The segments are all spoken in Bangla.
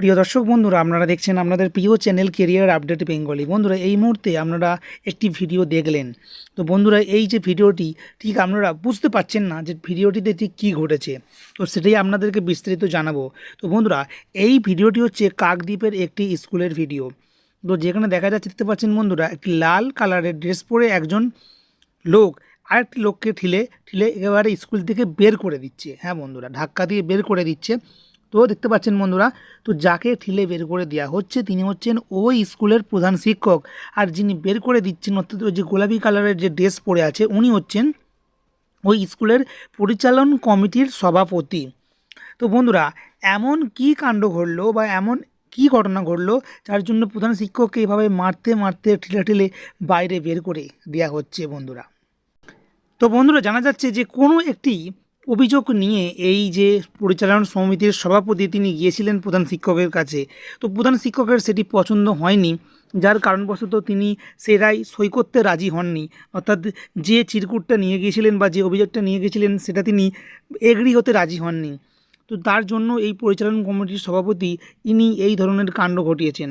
প্রিয় দর্শক বন্ধুরা, আপনারা দেখছেন আপনাদের প্রিয় চ্যানেল কেরিয়ার আপডেট বেঙ্গলি বন্ধুরা, এই মুহূর্তে আপনারা একটি ভিডিও দেখলেন। তো বন্ধুরা, এই যে ভিডিওটি ঠিক আপনারা বুঝতে পারছেন না যে ভিডিওটিতে ঠিক কী ঘটেছে। তো সেটাই আপনাদেরকে বিস্তারিত জানাব। তো বন্ধুরা, এই ভিডিওটি হচ্ছে কাকদ্বীপের একটি স্কুলের ভিডিও তো যেখানে দেখা যাচ্ছে, দেখতে পাচ্ছেন বন্ধুরা, একটি লাল কালারের ড্রেস পরে একজন লোক আরেকটি লোককে ঠিলে ঠিলে একেবারে স্কুল থেকে বের করে দিচ্ছে। হ্যাঁ বন্ধুরা, ধাক্কা দিয়ে বের করে দিচ্ছে। তো দেখতে পাচ্ছেন বন্ধুরা, তো যাকে ঠিলে বের করে দেওয়া হচ্ছে তিনি হচ্ছেন ওই স্কুলের প্রধান শিক্ষক। আর যিনি বের করে দিচ্ছেন, অর্থাৎ যে গোলাপি কালারের যে ড্রেস পরে আছে, উনি হচ্ছেন ওই স্কুলের পরিচালন কমিটির সভাপতি। তো বন্ধুরা, এমন কি কাণ্ড ঘটলো বা এমন কি ঘটনা ঘটলো, যার জন্য প্রধান শিক্ষককে এভাবে মারতে মারতে ঠিলে ঠিলে বাইরে বের করে দেওয়া হচ্ছে বন্ধুরা। তো বন্ধুরা, জানা যাচ্ছে যে কোনো একটি অভিযোগ নিয়ে এই যে পরিচালনা সমিতির সভাপতি তিনি গিয়েছিলেন প্রধান শিক্ষকের কাছে। তো প্রধান শিক্ষকের সেটি পছন্দ হয়নি। যার কারণবশত তিনি সেটাই সই করতে রাজি হননি। অর্থাৎ যে চিরকুটটা নিয়ে গিয়েছিলেন বা যে অভিযোগটা নিয়ে গিয়েছিলেন, সেটা তিনি এগ্রি হতে রাজি হননি। তো তার জন্য এই পরিচালন কমিটির সভাপতি ইনি এই ধরনের কাণ্ড ঘটিয়েছেন।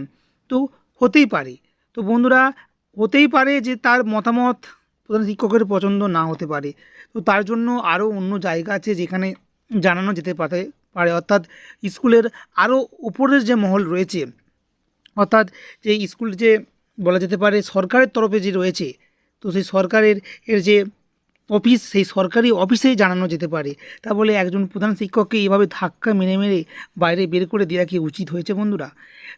তো হতেই পারে। তো বন্ধুরা, হতেই পারে যে তার মতামত প্রধান শিক্ষকের পছন্দ না হতে পারে। তো তার জন্য আরও অন্য জায়গা আছে যেখানে জানানো যেতে পারে পারে। অর্থাৎ স্কুলের আরও উপরের যে মহল রয়েছে, অর্থাৎ যে স্কুল যে বলা যেতে পারে সরকারের তরফে যে রয়েছে, তো সেই সরকারের এর যে অফিস, সেই সরকারি অফিসেই জানানো যেতে পারে। তা বলে একজন প্রধান শিক্ষককে এভাবে ধাক্কা মেরে মেরে বাইরে বের করে দেওয়া কি উচিত হয়েছে বন্ধুরা?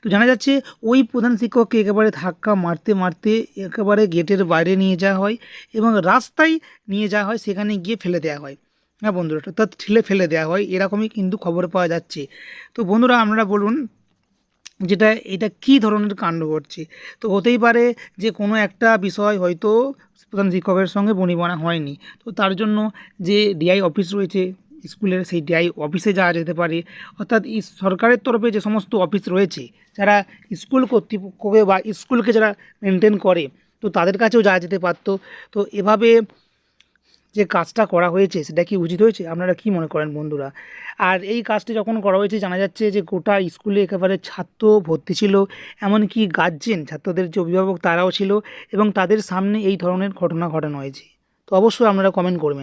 তো জানা যাচ্ছে, ওই প্রধান শিক্ষককে একেবারে ধাক্কা মারতে মারতে একেবারে গেটের বাইরে নিয়ে যাওয়া হয় এবং রাস্তায় নিয়ে যাওয়া হয়, সেখানে গিয়ে ফেলে দেওয়া হয়। হ্যাঁ বন্ধুরা, অর্থাৎ ঠেলে ফেলে দেওয়া হয়, এরকমই কিন্তু খবর পাওয়া যাচ্ছে। তো বন্ধুরা আপনারা বলুন যেটা, এটা কী ধরনের কাণ্ড ঘটছে? তো হতেই পারে যে কোনো একটা বিষয় হয়তো প্রধান শিক্ষকের সঙ্গে বনিবনা হয়নি। তো তার জন্য যে ডিআই অফিস রয়েছে, স্কুলের সেই ডিআই অফিসে যাওয়া যেতে পারে। অর্থাৎ সরকারের তরফে যে সমস্ত অফিস রয়েছে, যারা স্কুল কর্তৃপক্ষকে বা স্কুলকে যারা মেনটেন করে, তো তাদের কাছেও যাওয়া যেতে পারতো। তো এভাবে যে কাজটা করা হয়েছে, সেটা কি উচিত হয়েছে? আপনারা কি মনে করেন বন্ধুরা? আর এই কাজটি যখন করা হয়েছে, জানা যাচ্ছে যে গোটা স্কুলে একেবারে ছাত্র ভর্তি ছিল, এমনকি গার্জেন ছাত্রদের যে অভিভাবক, তারাও ছিল এবং তাদের সামনে এই ধরনের ঘটনা ঘটানো হয়েছে। তো অবশ্যই আপনারা কমেন্ট করবেন।